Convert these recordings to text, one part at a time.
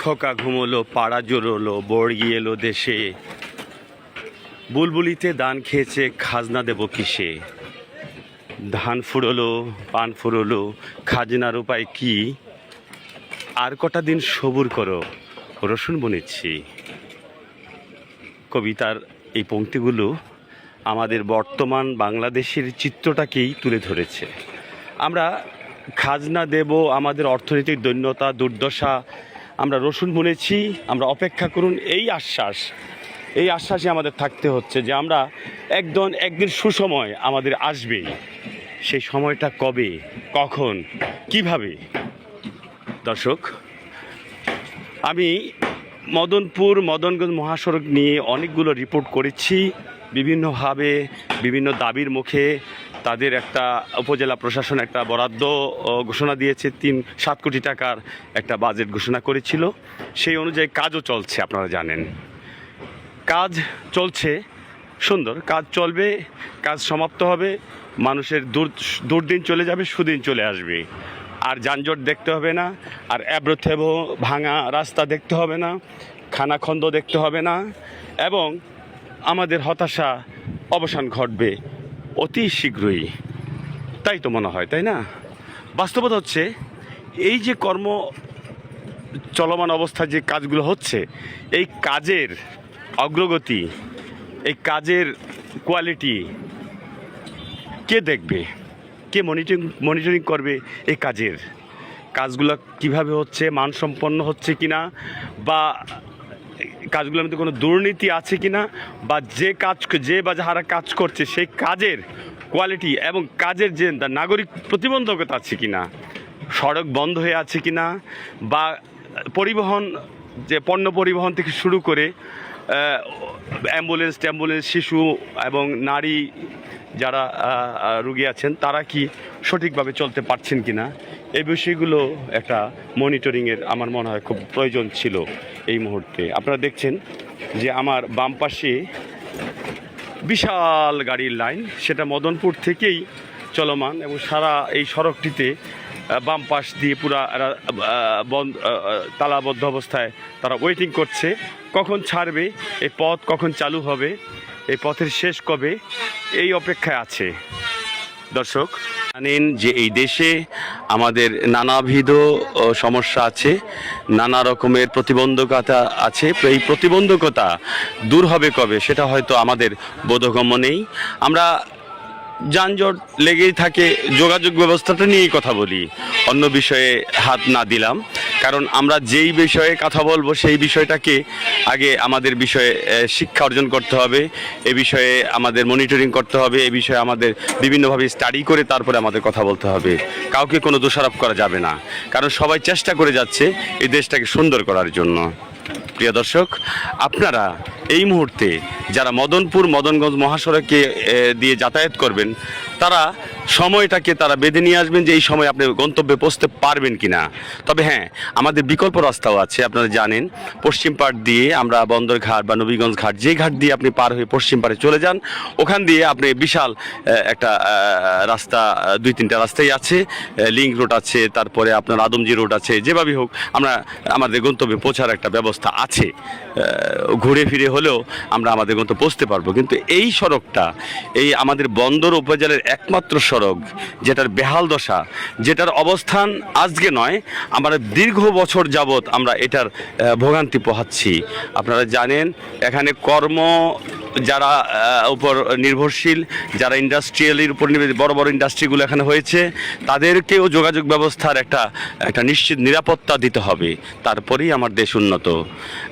খোকা ঘুমোলো, পাড়া জোরলো বর্গি এলো দেশে। বুলবুলিতে দান খেয়েছে, খাজনা দেব কিসে? ধান ফুরলো, পান ফুরলো, খাজনার উপায় কি? আর কটা দিন সবুর করো, রসুন বনেছি। কবিতার এই পংক্তিগুলো আমাদের বর্তমান বাংলাদেশের চিত্রটাকেই তুলে ধরেছে। আমরা খাজনা দেব, আমাদের অর্থনৈতিক দৈন্যতা, দুর্দশা আমরা রসুন বুনেছি, আমরা অপেক্ষা করুন, এই আশ্বাস, এই আশ্বাসে আমাদের থাকতে হচ্ছে যে আমরা একদম একদিন সুসময় আমাদের আসবে। সেই সময়টা কবে, কখন, কীভাবে? দর্শক, আমি মদনপুর মদনগঞ্জ মহাসড়ক নিয়ে অনেকগুলো রিপোর্ট করেছি, বিভিন্নভাবে, বিভিন্ন দাবির মুখে তাদের একটা উপজেলা প্রশাসন একটা বরাদ্দ ঘোষণা দিয়েছে। তিন, সাত কোটি টাকার একটা বাজেট ঘোষণা করেছিল। সেই অনুযায়ী কাজও চলছে, আপনারা জানেন। কাজ চলছে, সুন্দর। কাজ চলবে, কাজ সমাপ্ত হবে। মানুষের দূর, দুর্দিন চলে যাবে, সুদিন চলে আসবে। আর যানজট দেখতে হবে না, আর অ্যাব্রোথেবো ভাঙা রাস্তা দেখতে হবে না খানাখন্দ দেখতে হবে না, এবং আমাদের হতাশা অবসান ঘটবে। অতি শীঘ্রই। তাই তো মনে হয়, তাই না? বাস্তবতা হচ্ছে, এই যে কর্ম চলমান অবস্থায় যে কাজগুলো হচ্ছে, এই কাজের অগ্রগতি, এই কাজের কোয়ালিটি কে দেখবে? কে মনিটরিং মনিটরিং করবে এই কাজের? কাজগুলো কীভাবে হচ্ছে, মানসম্পন্ন হচ্ছে কিনা? বা কাজগুলোর মধ্যে কোনো দুর্নীতি আছে কি না, বা যে কাজ, যে বা যারা কাজ করছে, সেই কাজের কোয়ালিটি এবং কাজের যে নাগরিক প্রতিবন্ধকতা আছে কি না, সড়ক বন্ধ হয়ে আছে কি না, বা পরিবহন যে পণ্য পরিবহন থেকে শুরু করে অ্যাম্বুলেন্স, ট্যাম্বুলেন্স, শিশু এবং নারী যারা রুগী আছেন, তারা কি সঠিকভাবে চলতে পারছেন কিনা? এই বিষয়গুলো একটা মনিটরিংয়ের আমার মনে হয় খুব প্রয়োজন ছিল এই মুহূর্তে। আপনারা দেখছেন যে আমার বাম পাশে বিশাল গাড়ির লাইন, সেটা মদনপুর থেকেই চলমান এবং সারা এই সড়কটিতে বাম পাশ দিয়ে পুরা বন্ধ তালাবদ্ধ অবস্থায় তারা ওয়েটিং করছে। কখন ছাড়বে? এই পথ কখন চালু হবে? এই পথের শেষ কবে? এই অপেক্ষায় আছে। দর্শক, জানেন যে এই দেশে আমাদের নানাবিধ সমস্যা আছে, নানা রকমের প্রতিবন্ধকতা আছে। এই প্রতিবন্ধকতা দূর হবে কবে? সেটা হয়তো আমাদের বোধগম্য নেই। আমরা যানজট লেগেই থাকে, যোগাযোগ ব্যবস্থাটা নিয়েই কথা বলি। অন্য বিষয়ে হাত না দিলাম। কারণ আমরা যেই বিষয়ে কথা বলব সেই বিষয়টাকে আগে আমাদের বিষয়ে শিক্ষা অর্জন করতে হবে, এ বিষয়ে আমাদের মনিটরিং করতে হবে, এ বিষয়ে আমাদের বিভিন্নভাবে স্টাডি করে তারপরে আমাদের কথা বলতে হবে। কাউকে কোনো দোষারোপ করা যাবে না। কারণ সবাই চেষ্টা করে যাচ্ছে এই দেশটাকে সুন্দর করার জন্য। প্রিয় দর্শক আপনারা এই মুহূর্তে যারা মদনপুর মদনগঞ্জ মহাসড়কে দিয়ে যাতায়াত করবেন তারা সময়টাকে তারা বেঁধে নিয়ে আসবেন যে এই সময় আপনি গন্তব্যে পৌঁছতে পারবেন কিনা। তবে হ্যাঁ আমাদের বিকল্প রাস্তাও আছে, আপনারা জানেন। পশ্চিম পাড় দিয়ে আমরা বন্দরঘাট বা নবীগঞ্জ ঘাট, যে ঘাট দিয়ে আপনি পার হয়ে পশ্চিম পাড়ে চলে যান, ওখান দিয়ে আপনি বিশাল একটা রাস্তা দুই তিনটা রাস্তাই আছে। লিঙ্ক রোড আছে, তারপরে আপনার আদমজি রোড আছে, যেভাবেই হোক, আমরা, আমাদের গন্তব্যে পৌঁছার একটা ব্যবস্থা আছে। ঘুরে ফিরে হলেও আমরা আমাদের গন্তব্যে পৌঁছতে পারব। কিন্তু এই সড়কটা, এই আমাদের বন্দর উপজেলার একমাত্র সড়ক, যেটার বেহাল দশা, যেটার অবস্থান আজকে নয়, আমরা দীর্ঘ বছর যাবৎ আমরা এটার ভোগান্তি পোহাচ্ছি। আপনারা জানেন, এখানে কর্ম যারা উপর নির্ভরশীল, যারা ইন্ডাস্ট্রিয়ালের উপর নির্ভর- বড় বড় ইন্ডাস্ট্রিগুলো এখানে হয়েছে, তাদেরকেও যোগাযোগ ব্যবস্থার একটা একটা নিশ্চিত নিরাপত্তা দিতে হবে। তারপরেই আমার দেশ উন্নত।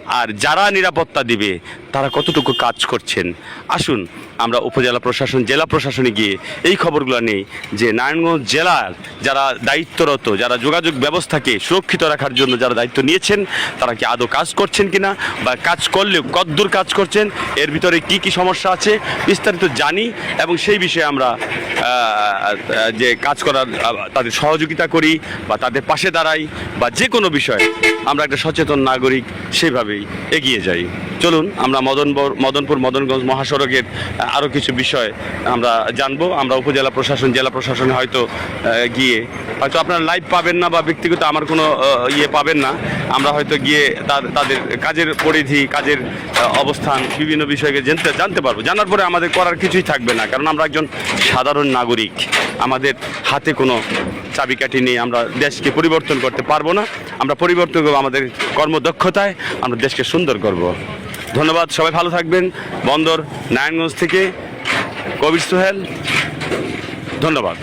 আর যারা নিরাপত্তা দিবে, তারা কতটুকু কাজ করছেন? আসুন, আমরা উপজেলা প্রশাসন, জেলা প্রশাসনে গিয়ে এই খবরগুলো নেই যে নারায়ণগঞ্জ জেলার যারা দায়িত্বরত, যারা যোগাযোগ ব্যবস্থাকে সুরক্ষিত রাখার জন্য যারা দায়িত্ব নিয়েছেন, তারা কি আদৌ কাজ করছেন কিনা? বা কাজ করলেও কদ্দূর কাজ করছেন? এর ভিতরে কি কি সমস্যা আছে বিস্তারিত জানি এবং সেই বিষয়ে আমরা যে কাজ করার তাদের সহযোগিতা করি বা তাদের পাশে দাঁড়াই বা যে কোনো বিষয়ে আমরা একটা সচেতন নাগরিক সেভাবেই এগিয়ে যাই। চলুন, আমরা মদনবর মদনপুর মদনগঞ্জ মহাসড়কের আরও কিছু বিষয় আমরা জানব। আমরা উপজেলা প্রশাসন, জেলা প্রশাসনে হয়তো গিয়ে, হয়তো আপনারা লাইভ পাবেন না বা ব্যক্তিগত আমার কোনো ইয়ে পাবেন না। আমরা হয়তো গিয়ে তাদের কাজের পরিধি, কাজের অবস্থান, বিভিন্ন বিষয়কে জানতে জানতে পারব। জানার পরে আমাদের করার কিছুই থাকবে না, কারণ আমরা একজন সাধারণ নাগরিক। আমাদের হাতে কোনো চাবিকাঠি নিয়ে আমরা দেশকে পরিবর্তন করতে পারব না। আমরা পরিবর্তন করব আমাদের কর্মদক্ষতায়, আমরা দেশকে সুন্দর করব। ধন্যবাদ সবাই ভালো থাকবেন। বন্দর নারায়ণগঞ্জ থেকে কবির সোহেল ধন্যবাদ।